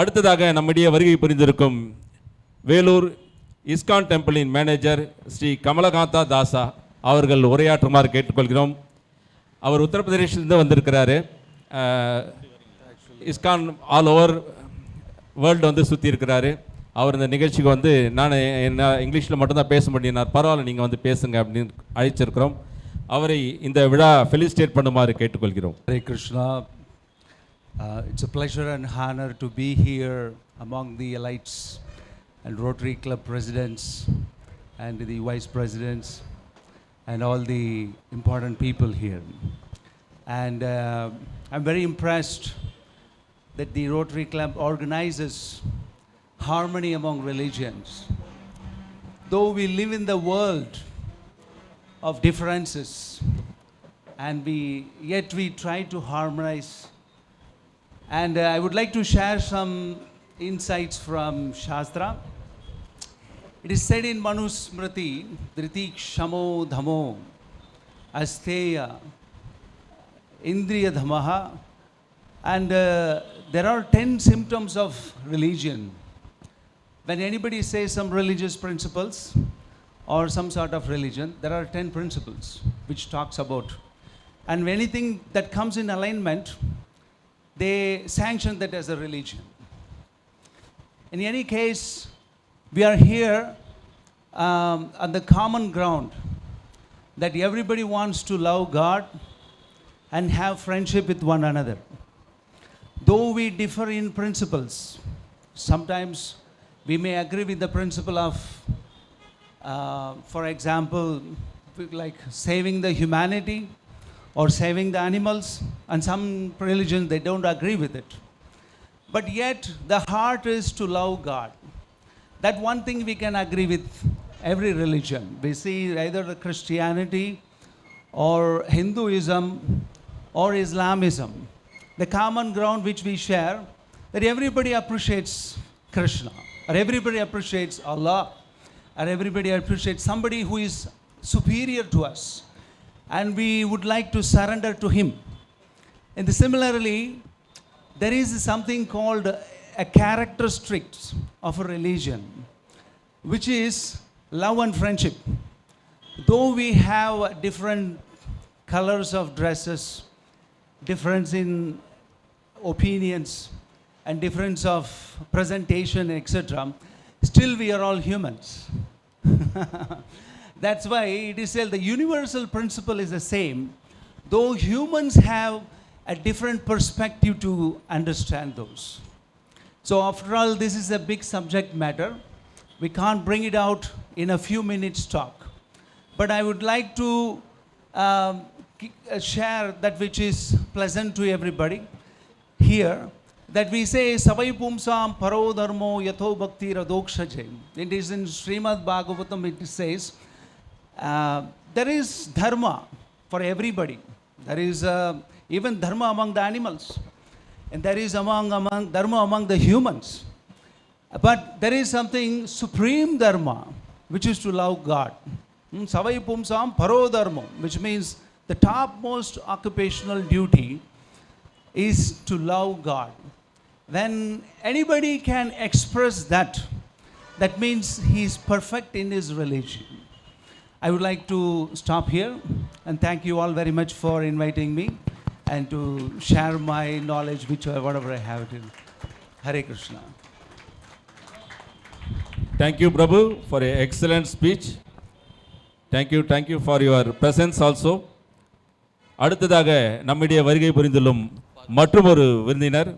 அடுத்ததாக நம்முடைய வருகை புரிந்திருக்கும் வேலூர் இஸ்கான் டெம்பிளின் மேனேஜர் ஸ்ரீ கமலகாந்தா தாசா அவர்கள் உரையாற்றுமாறு கேட்டுக்கொள்கிறோம். அவர் உத்தரப்பிரதேசிலிருந்து வந்திருக்கிறாரு. இஸ்கான் ஆல் ஓவர் வேர்ல்டு வந்து சுற்றி இருக்கிறாரு. அவர் இந்த நிகழ்ச்சிக்கு வந்து நான் என்ன இங்கிலீஷில் மட்டும்தான் பேச முடியினார் பரவாயில்ல நீங்கள் வந்து பேசுங்க அப்படின்னு அழைச்சிருக்கிறோம். அவரை இந்த விழா ஃபெலிசிட்டேட் பண்ணுமாறு கேட்டுக்கொள்கிறோம். Hare Krishna. Uh, it's a pleasure and honor to be here among the elites and Rotary Club presidents and the vice presidents and all the important people here. And uh, I'm very impressed that the Rotary Club organizes harmony among religions. Though we live in the world of differences, and we yet we try to harmonize. And uh, I would like to share some insights from Shastra. It is said in Manusmriti, Driti Shamo Dhamo, Asteya, Indriya Dhamaha, and uh, there are 10 symptoms of religion. When anybody says some religious principles or some sort of religion, there are 10 principles which talks about. And anything that comes in alignment, they sanction that as a religion. In any case, we are here um, on the common ground that everybody wants to love God and have friendship with one another. Though we differ in principles, sometimes we may agree with the principle of, uh, for example, like saving the humanity or saving the animals, and some religions they don't agree with it. But yet, the heart is to love God. That one thing we can agree with every religion. We see either the Christianity or Hinduism or Islamism. The common ground which we share that everybody appreciates Krishna or everybody appreciates Allah or everybody appreciates somebody who is superior to us and we would like to surrender to him. And similarly, there is something called a characteristics of a religion, which is love and friendship. Though we have different colors of dresses, difference in opinions, and difference of presentation, etc., still we are all humans. That's why it is said the universal principle is the same, though humans have a different perspective to understand those. So, after all, this is a big subject matter. We can't bring it out in a few minutes' talk. But I would like to um, uh, share that which is pleasant to everybody here that we say savai pumsam paro dharmo yatho bhakti radokshaje. It is in Srimad Bhagavatam, it says, uh, there is dharma for everybody. There is uh, even dharma among the animals. And there is among, among dharma among the humans. But there is something supreme dharma, which is to love God. Hmm, Savai pumsam paro dharma, which means the topmost occupational duty is to love God. When anybody can express that, that means he is perfect in his religion. I would like to stop here and thank you all very much for inviting me and to share my knowledge, which whatever I have. To. Hare Krishna. Thank you, Prabhu, for an excellent speech. Thank you, thank you for your presence also. அடுத்ததாக நம்முடைய வருகை புரிந்துள்ளும் மற்றொரு விருந்தினர்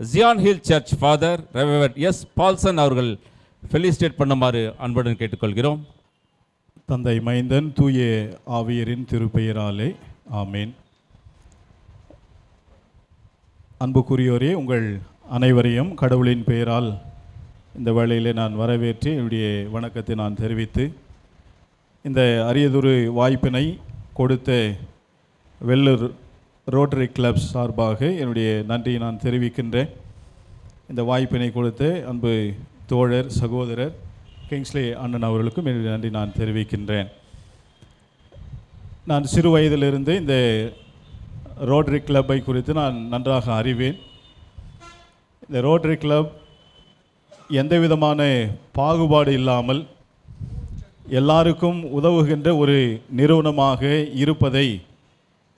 Zion hill church father reverend S Paulson அவர்கள் felicitate பண்ணுமாறு அன்புடன் கேட்டுக்கொள்கிறோம் தந்தை மைந்தன் தூய ஆவியரின் திருப்பெயராலே. ஆமேன். அன்புக்குரியோரே உங்கள் அனைவரையும் கடவுளின் பெயரால் இந்த வேளையிலே நான் வரவேற்று என்னுடைய வணக்கத்தை நான் தெரிவித்து இந்த அரியதொரு வாய்ப்பினை கொடுத்த வெள்ளூர் ரோட்டரி கிளப் சார்பாக என்னுடைய நன்றியை நான் தெரிவிக்கின்றேன். இந்த வாய்ப்பினை கொடுத்த அன்பு தோழர் சகோதரர் கிங்ஸ்லே அண்ணன் அவர்களுக்கும் என்னுடைய நன்றி நான் தெரிவிக்கின்றேன். நான் சிறு வயதிலிருந்து இந்த ரோட்ரி கிளப்பை குறித்து நான் நன்றாக அறிவேன். இந்த ரோட்ரி கிளப் எந்த விதமான பாகுபாடு இல்லாமல் எல்லாருக்கும் உதவுகின்ற ஒரு நிறுவனமாக இருப்பதை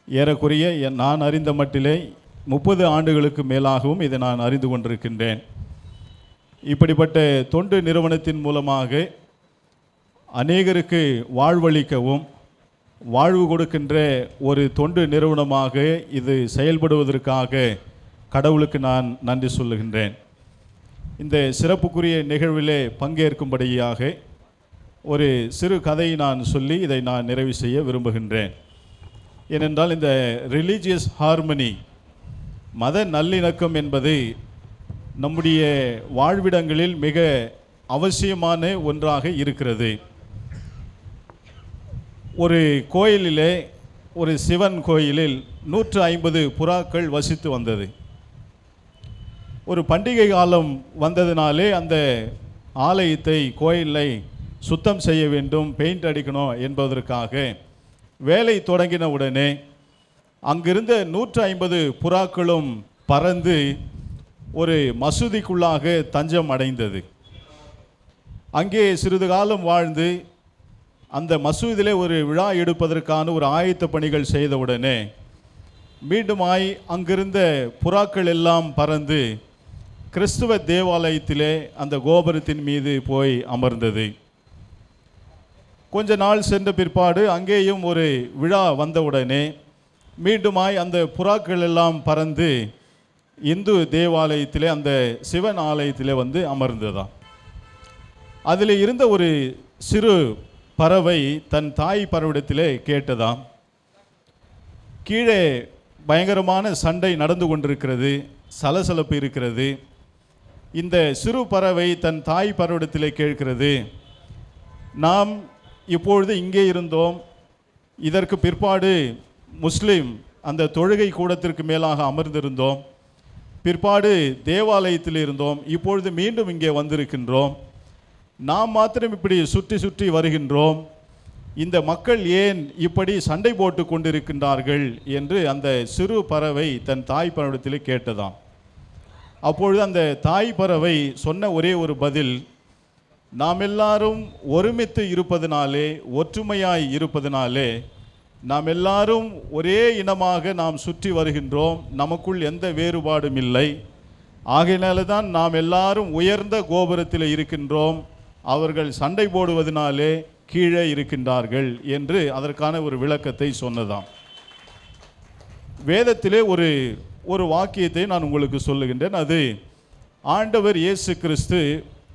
ஏறக்குறைய என் நான் அறிந்த மட்டிலே முப்பது ஆண்டுகளுக்கு மேலாகவும் இதை நான் அறிந்து கொண்டிருக்கின்றேன். இப்படிப்பட்ட தொண்டு நிறுவனத்தின் மூலமாக அநேகருக்கு வாழ்வளிக்கவும் வாழ்வு கொடுக்கின்ற ஒரு தொண்டு நிறுவனமாக இது செயல்படுவதற்காக கடவுளுக்கு நான் நன்றி சொல்லுகின்றேன். இந்த சிறப்புக்குரிய நிகழ்விலே பங்கேற்கும்படியாக ஒரு சிறு கதையை நான் சொல்லி இதை நான் நிறைவு செய்ய விரும்புகின்றேன். ஏனென்றால் இந்த ரிலீஜியஸ் ஹார்மனி மத நல்லிணக்கம் என்பது நம்முடைய வாழ்விடங்களில் மிக அவசியமான ஒன்றாக இருக்கிறது. ஒரு கோயிலிலே ஒரு சிவன் கோயிலில் நூற்று ஐம்பது புறாக்கள் வசித்து வந்தது. ஒரு பண்டிகை காலம் வந்ததினாலே அந்த ஆலயத்தை கோயிலை சுத்தம் செய்ய வேண்டும் பெயிண்ட் அடிக்கணும் என்பதற்காக வேலை தொடங்கின உடனே அங்கிருந்த நூற்று ஐம்பது புறாக்களும் பறந்து ஒரு மசூதிக்குள்ளாக தஞ்சம் அடைந்தது. அங்கே சிறிது காலம் வாழ்ந்து அந்த மசூதியிலே ஒரு விழா எடுப்பதற்கான ஒரு ஆயத்த பணிகள் செய்தவுடனே மீண்டுமாய் அங்கிருந்த புறாக்கள் எல்லாம் பறந்து கிறிஸ்துவ தேவாலயத்திலே அந்த கோபுரத்தின் மீது போய் அமர்ந்தது. கொஞ்ச நாள் சென்ற பிற்பாடு அங்கேயும் ஒரு விழா வந்தவுடனே மீண்டுமாய் அந்த புறாக்கள் எல்லாம் பறந்து இந்து தேவாலயத்திலே அந்த சிவன் ஆலயத்திலே வந்து அமர்ந்ததாம். அதில் இருந்த ஒரு சிறு பறவை தன் தாய் பறவிடத்திலே கேட்டதாம். கீழே பயங்கரமான சண்டை நடந்து கொண்டிருக்கிறது சலசலப்பு இருக்கிறது. இந்த சிறு பறவை தன் தாய் பறவிடத்திலே கேட்கிறது நாம் இப்பொழுது இங்கே இருந்தோம். இதற்கு பிற்பாடு முஸ்லீம் அந்த தொழுகை கூடத்திற்கு மேலாக அமர்ந்திருந்தோம். பிற்பாடு தேவாலயத்தில் இருந்தோம். இப்பொழுது மீண்டும் இங்கே வந்திருக்கின்றோம். நாம் மாத்திரம் இப்படி சுற்றி சுற்றி வருகின்றோம். இந்த மக்கள் ஏன் இப்படி சண்டை போட்டு கொண்டிருக்கின்றார்கள் என்று அந்த சிறு பறவை தன் தாய் பறவிடத்தில் கேட்டதாம். அப்பொழுது அந்த தாய் பறவை சொன்ன ஒரே ஒரு பதில் நாம் எல்லாரும் ஒருமித்து இருப்பதனாலே ஒற்றுமையாய் இருப்பதனாலே நாம் எல்லாரும் ஒரே இனமாக நாம் சுற்றி வருகின்றோம். நமக்குள் எந்த வேறுபாடும் இல்லை. ஆகையினால தான் நாம் எல்லாரும் உயர்ந்த கோபுரத்தில் இருக்கின்றோம். அவர்கள் சண்டை போடுவதனாலே கீழே இருக்கின்றார்கள் என்று அதற்கான ஒரு விளக்கத்தை சொன்னதாம். வேதத்திலே ஒரு ஒரு வாக்கியத்தை நான் உங்களுக்கு சொல்லுகின்றேன். அது ஆண்டவர் இயேசு கிறிஸ்து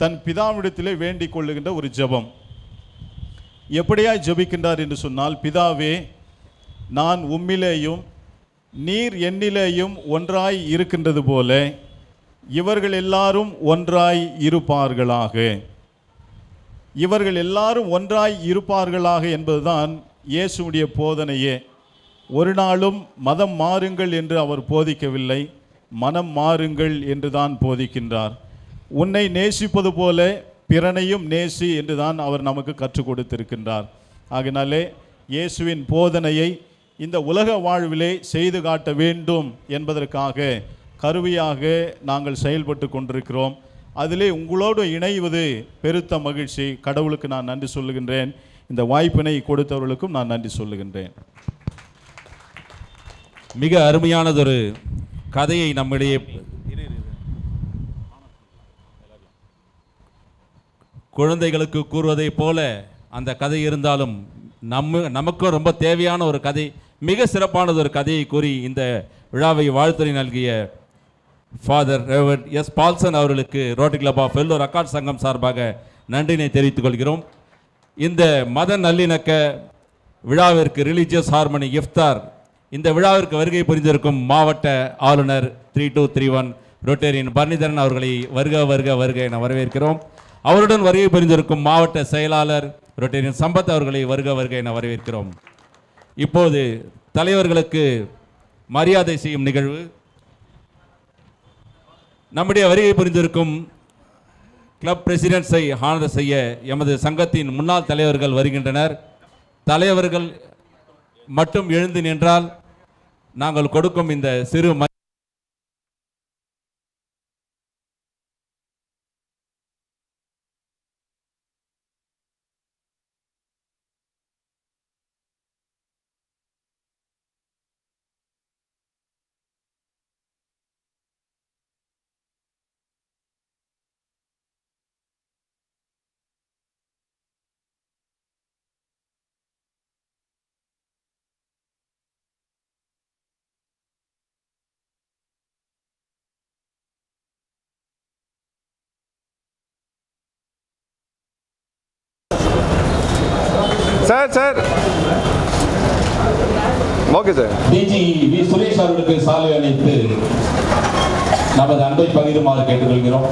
தன் பிதாவிடத்திலே வேண்டிக் கொள்ளுகின்ற ஒரு ஜெபம். எப்படியாய் ஜெபிக்கின்றார் என்று சொன்னால் பிதாவே நான் உம்மிலேயும் நீர் என்னிலேயும் ஒன்றாய் இருக்கின்றது போல இவர்கள் எல்லாரும் ஒன்றாய் இருப்பார்களாக. இவர்கள் எல்லாரும் ஒன்றாய் இருப்பார்களாக என்பதுதான் இயேசுவுடைய போதனையே. ஒரு நாளும் மதம் மாறுங்கள் என்று அவர் போதிக்கவில்லை மனம் மாறுங்கள் என்று தான் போதிக்கின்றார். உன்னை நேசிப்பது போல பிறனையும் நேசி என்று தான் அவர் நமக்கு கற்றுக் கொடுத்திருக்கின்றார். ஆகினாலே இயேசுவின் போதனையை இந்த உலக வாழ்விலே செய்து காட்ட வேண்டும் என்பதற்காக கருவியாக நாங்கள் செயல்பட்டு கொண்டிருக்கிறோம். அதிலே உங்களோடு இணைவது பெருத்த மகிழ்ச்சி. கடவுளுக்கு நான் நன்றி சொல்லுகின்றேன். இந்த வாய்ப்பினை கொடுத்தவர்களுக்கும் நான் நன்றி சொல்லுகின்றேன். மிக அருமையானதொரு கதையை நம்மிடையே குழந்தைகளுக்கு கூறுவதைப் போல அந்த கதை இருந்தாலும் நம்ம நமக்கும் ரொம்ப தேவையான ஒரு கதை. மிக சிறப்பானது ஒரு கதையை கூறி இந்த விழாவை வாழ்த்துறை நல்கிய ஃபாதர் ரெவர்ட் எஸ் பால்சன் அவர்களுக்கு ரோட்டரி கிளப் ஆஃப் எல்லோர் அக்காட் சங்கம் சார்பாக நன்றினை தெரிவித்துக் கொள்கிறோம். இந்த மத நல்லிணக்க விழாவிற்கு ரிலீஜியஸ் ஹார்மனி இஃப்தார் இந்த விழாவிற்கு வருகை புரிந்திருக்கும் மாவட்ட ஆளுநர் three two three one rotarian Bharanidharan அவர்களை வருக வருக வருக என வரவேற்கிறோம். அவருடன் வருகை புரிந்திருக்கும் மாவட்ட செயலாளர் ரொட்டேரியன் சம்பத் அவர்களை வருக வருக என வரவேற்கிறோம். இப்போது தலைவர்களுக்கு மரியாதை செய்யும் நிகழ்வு. நம்முடைய வருகை புரிந்திருக்கும் கிளப் பிரசிடென்ட்ஸை ஹானர் செய்ய எமது சங்கத்தின் முன்னாள் தலைவர்கள் வருகின்றனர். தலைவர்கள் மட்டும் எழுந்து நின்றால் நாங்கள் கொடுக்கும் இந்த சிறு sir sir. Okay sir. DG V Suresh அவர்களுக்கு சாலை அணைத்து நமது அன்பை பகிருமாறு கேட்டுக்கொள்கிறோம்.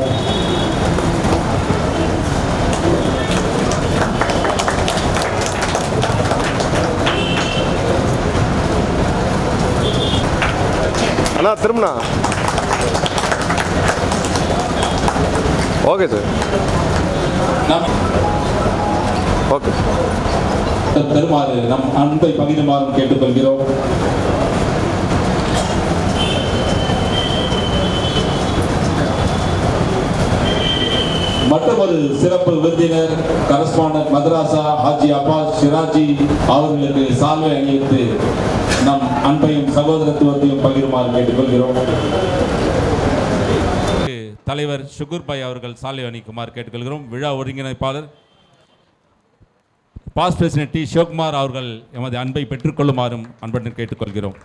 அண்ணா திரும்பிண்ணா. Okay sir. நம் ஓகே தருமாறு நம் அன்பை பகிருமாறும் கேட்டுக்கொள்கிறோம். மற்றொரு சிறப்பு விருந்தினர் கரஸ்பாண்டன்ட் மதராசா ஹாஜி அப்பாஸ் ஷிராஜி அவர்களுக்கு சால்வை அணிவித்து நம் அன்பையும் சகோதரத்துவத்தையும் பகிருமாறு கேட்டுக்கொள்கிறோம். தலைவர் சுகுர் பாய் அவர்கள் சாலை அணிக்குமாறு கேட்டுக்கொள்கிறோம். விழா ஒருங்கிணைப்பாளர் பாஸ் பிரசிடென்ட் டி சிவகுமார் அவர்கள் எமது அன்பை பெற்றுக்கொள்ளுமாறும் அன்புடன் கேட்டுக்கொள்கிறோம்.